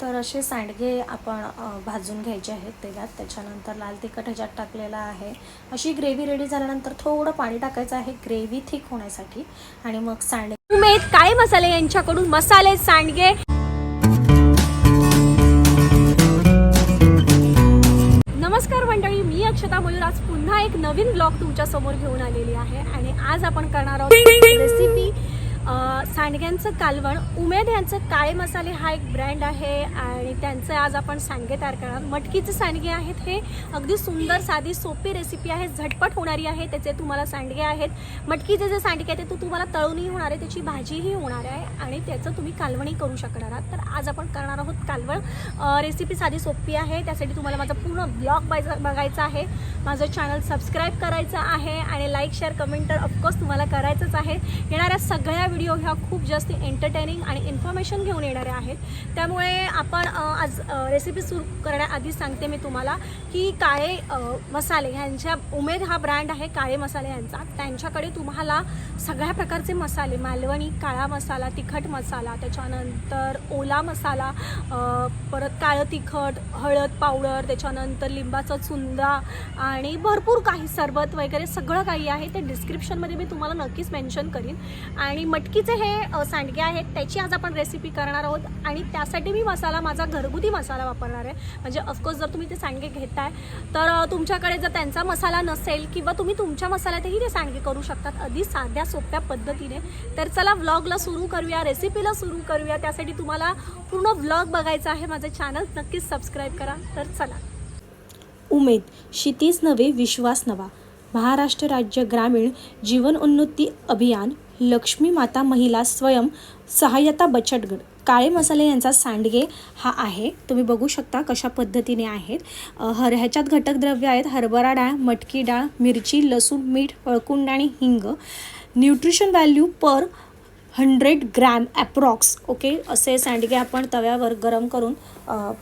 तर असे सांडगे आपण भाजून घ्यायचे आहेत तेलात. त्याच्यानंतर लाल तिखट ह्याच्यात टाकलेलं आहे. अशी ग्रेव्ही रेडी झाल्यानंतर थोडं पाणी टाकायचं आहे. ग्रेव्ही थिक होण्यासाठी. आणि मग सांडगे. उमेद काय मसाले यांच्याकडून मसाले सांडगे? नमस्कार मंडळी मी अक्षता मयूर. आज पुन्हा एक नवीन ब्लॉग तुमच्यासमोर घेऊन आलेली आहे. आणि आज आपण करणार आहोत रेसिपी सांडग्यांचं कालवण उमेद यांचं काळे मसाले हा एक ब्रँड आहे आणि त्यांचं आज आपण सांडगे तयार करणार मटकीचे सांडगे आहेत हे. अगदी सुंदर साधी सोपी रेसिपी आहे. झटपट होणारी आहे. त्याचे तुम्हाला सांडगे आहेत. मटकीचे जे सांडगे आहेत ते तुम्हाला तळूनही होणार आहे. त्याची भाजीही होणार आहे आणि त्याचं तुम्ही कालवणही करू शकणार आहात. तर आज आपण करणार आहोत कालवण. रेसिपी साधी सोपी आहे. त्यासाठी तुम्हाला माझा पूर्ण ब्लॉग बघायचा आहे. माझं चॅनल सबस्क्राईब करायचं आहे आणि लाईक शेअर कमेंट तर ऑफकोर्स तुम्हाला करायचंच आहे. येणाऱ्या सगळ्या व्हिडिओ ह्या खूप जास्त एंटरटेनिंग आणि इन्फॉर्मेशन घेऊन येणाऱ्या आहेत. त्यामुळे आपण आज रेसिपी सुरू करण्याआधी सांगते मी तुम्हाला की काळे मसाले ह्यांच्या उमेद हा ब्रँड आहे काळे मसाले यांचा त्यांच्याकडे तुम्हाला सगळ्या प्रकारचे मसाले मालवणी काळा मसाला तिखट मसाला त्याच्यानंतर ओला मसाला परत काळं तिखट हळद पावडर त्याच्यानंतर लिंबाचा चुंदा आणि भरपूर काही सरबत वगैरे सगळं काही आहे. ते डिस्क्रिप्शनमध्ये मी तुम्हाला नक्कीच मेन्शन करीन. आणि मट मटकीचे हे सांडगे आहेत त्याची आज आपण रेसिपी करणार आहोत आणि त्यासाठी मी मसाला माझा घरगुती मसाला वापरणार आहे. म्हणजे ऑफकोर्स जर तुम्ही ते सांडगे घेताय तर तुमच्याकडे जर त्यांचा मसाला नसेल किंवा तुम्ही तुमच्या मसाल्यातही ते सांडगे करू शकतात अगदी साध्या सोप्या पद्धतीने. तर चला व्लॉगला सुरू करूया रेसिपीला सुरू करूया. त्यासाठी तुम्हाला पूर्ण व्लॉग बघायचा आहे. माझं चॅनल नक्कीच सबस्क्राईब करा. तर चला. उमेद क्षितीज नवे विश्वास नवा. महाराष्ट्र राज्य ग्रामीण जीवन उन्नती अभियान लक्ष्मी माता महिला स्वयं सहाय्यता बचत गट काळे मसाले यांचा सांडगे हा आहे. तुम्ही बघू शकता कशा पद्धतीने आहेत. हर ह्याच्यात घटक द्रव्य आहेत. हरभरा डाळ मटकी डाळ मिरची लसूण मीठ पळकुंड आणि हिंग. Nutrition value per hundred gram approx okay असे सांडगे आपण तव्यावर गरम करून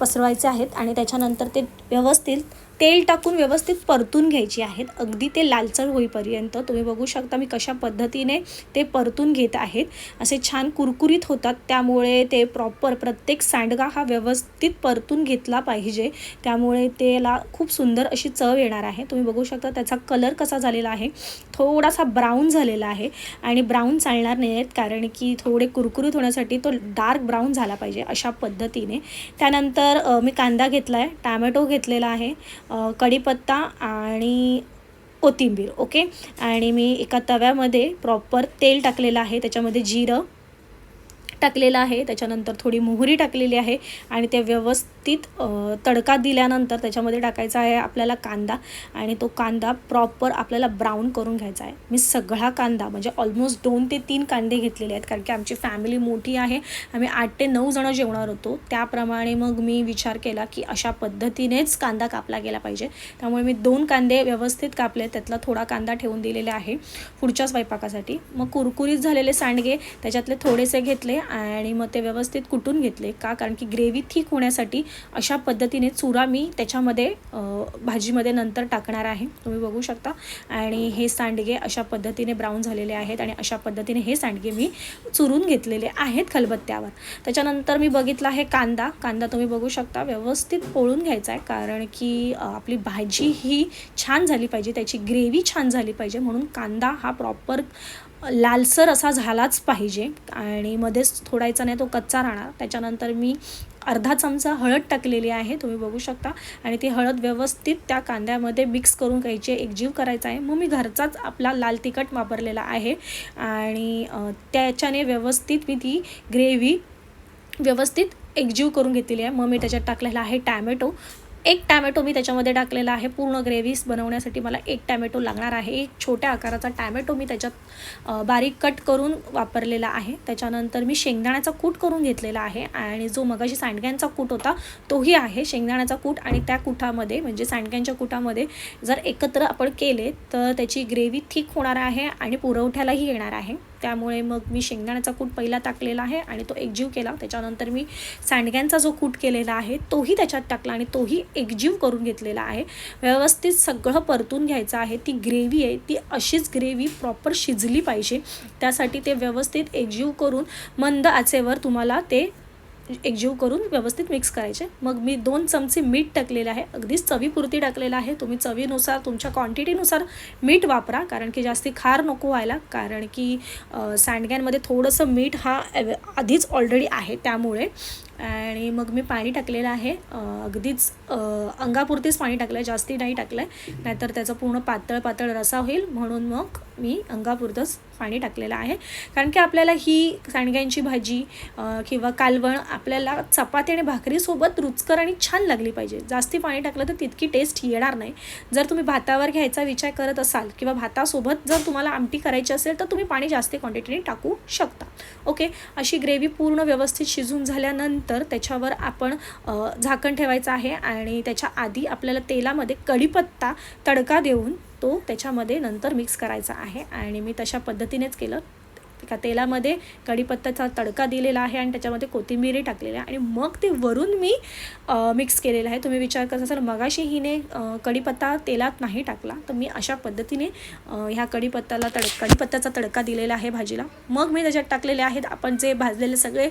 पसरवायचे आहेत आणि त्याच्यानंतर ते व्यवस्थित तेल टाकून व्यवस्थित परतून घ्यायची आहेत. अगदी ते लालसर होईपर्यंत तुम्ही बघू शकता मी कशा पद्धतीने ते परतून घेत आहेत. असे छान कुरकुरीत होतात. त्यामुळे ते प्रॉपर प्रत्येक सांडगा हा व्यवस्थित परतून घेतला पाहिजे. त्यामुळे त्याला खूप सुंदर अशी चव येणार आहे. तुम्ही बघू शकता त्याचा कलर कसा झालेला आहे. थोडासा ब्राऊन झालेला आहे आणि ब्राऊन चालणार नाही आहेत. कारण की थोडे कुरकुरीत होण्यासाठी तो डार्क ब्राऊन झाला पाहिजे अशा पद्धतीने. त्यानंतर मी कांदा घेतला आहे टॅमॅटो घेतलेला आहे. कढीपत्ता आणि कोथिंबीर ओके? आणि मी एका तव्यामध्ये प्रॉपर तेल टाकलेलं आहे त्याच्यामध्ये जिरं टाकलेलं आहे त्याच्यानंतर थोडी मोहरी टाकलेली आहे आणि ते व्यवस्थित तडका दिल्यानंतर त्याच्यामध्ये टाकायचा आहे आपल्याला कांदा आणि तो कांदा प्रॉपर आपल्याला ब्राऊन करून घ्यायचा आहे. मी सगळा कांदा म्हणजे ऑलमोस्ट दोन ते तीन कांदे घेतलेले आहेत कारण की आमची फॅमिली मोठी आहे आम्ही आठ ते नऊ जणं जेवणार होतो. त्याप्रमाणे मग मी विचार केला की अशा पद्धतीनेच कांदा कापला गेला पाहिजे. त्यामुळे मी दोन कांदे व्यवस्थित कापले त्यातला थोडा कांदा ठेवून दिलेला आहे पुढच्या स्वयंपाकासाठी. मग कुरकुरीत झालेले सांडगे त्याच्यातले थोडेसे घेतले आणि मग ते व्यवस्थित कुटून घेतले. का? कारण की ग्रेव्ही थिक होण्यासाठी अशा पद्धतीने चुरा मी त्याच्यामध्ये भाजीमध्ये नंतर टाकणार आहे. तुम्ही बघू शकता. आणि हे सांडगे अशा पद्धतीने ब्राऊन झालेले आहेत आणि अशा पद्धतीने हे सांडगे मी चुरून घेतलेले आहेत खलबत्त्यावर. त्याच्यानंतर मी बघितला आहे कांदा. कांदा तुम्ही बघू शकता. व्यवस्थित पोळून घ्यायचा आहे. कारण की आपली भाजी ही छान झाली पाहिजे. त्याची ग्रेव्ही छान झाली पाहिजे. म्हणून कांदा हा प्रॉपर लालसर असा झालाच पाहिजे आणि मध्येच थोडायचा नाही तो कच्चा राहणार. त्याच्यानंतर मी अर्धा चमचा हळद टाकलेली आहे तुम्ही बघू शकता. आणि ती हळद व्यवस्थित त्या कांद्यामध्ये मिक्स करून घ्यायची. आहे, एकजीव करायचा आहे. मग मी घरचाच आपला लाल तिखट वापरलेला आहे. आणि त्याच्याने व्यवस्थित मी ती ग्रेव्ही व्यवस्थित एकजीव करून घेतलेली आहे. मग मी त्याच्यात टाकलेला आहे टॅमॅटो. एक टॅमॅटो मी त्याच्यामध्ये टाकलेला आहे. पूर्ण ग्रेव्हीज बनवण्यासाठी मला एक टॅमॅटो लागणार आहे. एक छोट्या आकाराचा टॅमॅटो मी त्याच्यात बारीक कट करून वापरलेला आहे. त्याच्यानंतर मी शेंगदाण्याचा कूट करून घेतलेला आहे आणि जो मगाशी सांडग्यांचा कूट होता तोही आहे. शेंगदाण्याचा कूट आणि त्या कुठामध्ये म्हणजे सांडग्यांच्या कुठामध्ये जर एकत्र आपण केले तर त्याची ग्रेव्ही थिक होणार आहे आणि पुरवठ्यालाही येणार आहे. त्यामुळे मग मी शेंगदाण्याचा कूट पहिला टाकलेला आहे आणि तो एकजीव केला. त्याच्यानंतर मी सांडग्यांचा जो कूट केलेला आहे तोही त्याच्यात टाकला आणि तोही एकजीव करून घेतलेला आहे. व्यवस्थित सगळं परतून घ्यायचं आहे. ती ग्रेव्ही आहे ती अशीच ग्रेव्ही प्रॉपर शिजली पाहिजे. त्यासाठी ते व्यवस्थित एकजीव करून मंद आचेवर तुम्हाला ते एकजीव करून व्यवस्थित मिक्स करायचे. मग मी दोन चमचे मीठ टाकलेले आहे. अगदीच चवीपुरती टाकलेलं आहे. तुम्ही चवीनुसार तुमच्या क्वांटिटीनुसार मीठ वापरा. कारण की जास्ती खार नको व्हायला. कारण की सँडगॅनमध्ये सांडग्यांमध्ये थोडंसं मीठ हा एव- आधीच ऑलरेडी आहे. त्यामुळे आणि मग मी पाणी टाकलेलं आहे. अगदीच अंगापुरतीच पाणी टाकलं आहे जास्ती नाही टाकलं आहे नाहीतर त्याचा पूर्ण पातळ पातळ रसा होईल. म्हणून मग मी अंगापुरतंच पाणी टाकलेलं आहे. कारण की आपल्याला ही सांडग्यांची भाजी किंवा कालवण आपल्याला चपाती आणि भाकरीसोबत रुचकर आणि छान लागली पाहिजे. जास्ती पाणी टाकलं तर तितकी टेस्ट येणार नाही. जर तुम्ही भातावर घ्यायचा विचार करत असाल किंवा भातासोबत जर तुम्हाला आमटी करायची असेल तर तुम्ही पाणी जास्त क्वांटिटीने टाकू शकता. ओके अशी ग्रेव्ही पूर्ण व्यवस्थित शिजून झाल्यानंतर त्याच्यावर आपण झाकण ठेवायचं आहे आणि त्याच्या आधी आपल्याला तेलामध्ये कढीपत्ता तडका देऊन तो त्याच्यामध्ये नंतर मिक्स करायचा आहे आणि मी तशा पद्धतीनेच केलं. एका तेलामध्ये कढीपत्त्याचा तडका दिलेला आहे आणि त्याच्यामध्ये कोथिंबीरही टाकलेली आहे आणि मग ते वरून मी मिक्स केलेलं आहे. तुम्ही विचार करत असाल मगाशी हिने कढीपत्ता तेलात नाही टाकला तर मी अशा पद्धतीने ह्या कढीपत्त्याला तड कढीपत्त्याचा तडका दिलेला आहे भाजीला. मग मी त्याच्यात टाकलेले आहेत आपण जे भाजलेले सगळे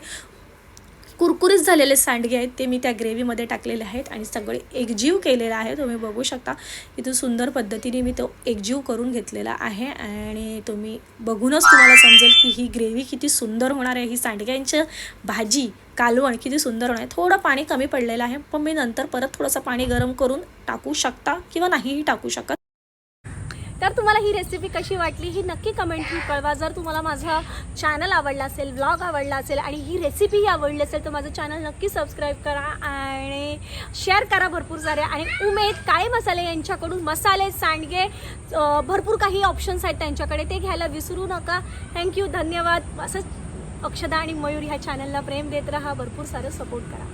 कुरकुरीत झालेले सांडगे आहेत ते मी त्या ग्रेव्हीमध्ये टाकलेले आहेत आणि सगळे एकजीव केलेला आहे. तुम्ही बघू शकता इथून सुंदर पद्धतीने मी तो एकजीव करून घेतलेला आहे आणि तुम्ही बघूनच तुम्हाला समजेल की ही ग्रेव्ही किती सुंदर होणार आहे. ही सांडग्यांची भाजी कालवण किती सुंदर होणार आहे. थोडं पाणी कमी पडलेलं आहे पण मी नंतर परत थोडंसं पाणी गरम करून टाकू शकता किंवा नाहीही टाकू शकत. तर तुम्हाला ही रेसिपी कशी वाटली ही नक्की कमेंटनी कळवा. जर तुम्हाला माझं चॅनल आवडला असेल ब्लॉग आवडला असेल आणि ही रेसिपीही आवडली असेल तर माझं चॅनल नक्की सबस्क्राईब करा आणि शेअर करा भरपूर सारे. आणि उमेद काळे मसाले यांच्याकडून? मसाले सांडगे भरपूर काही ऑप्शन्स आहेत त्यांच्याकडे. ते घ्यायला विसरू नका. थँक्यू धन्यवाद. असंच अक्षदा आणि मयूर ह्या चॅनलला प्रेम देत राहा. भरपूर सारं सपोर्ट करा.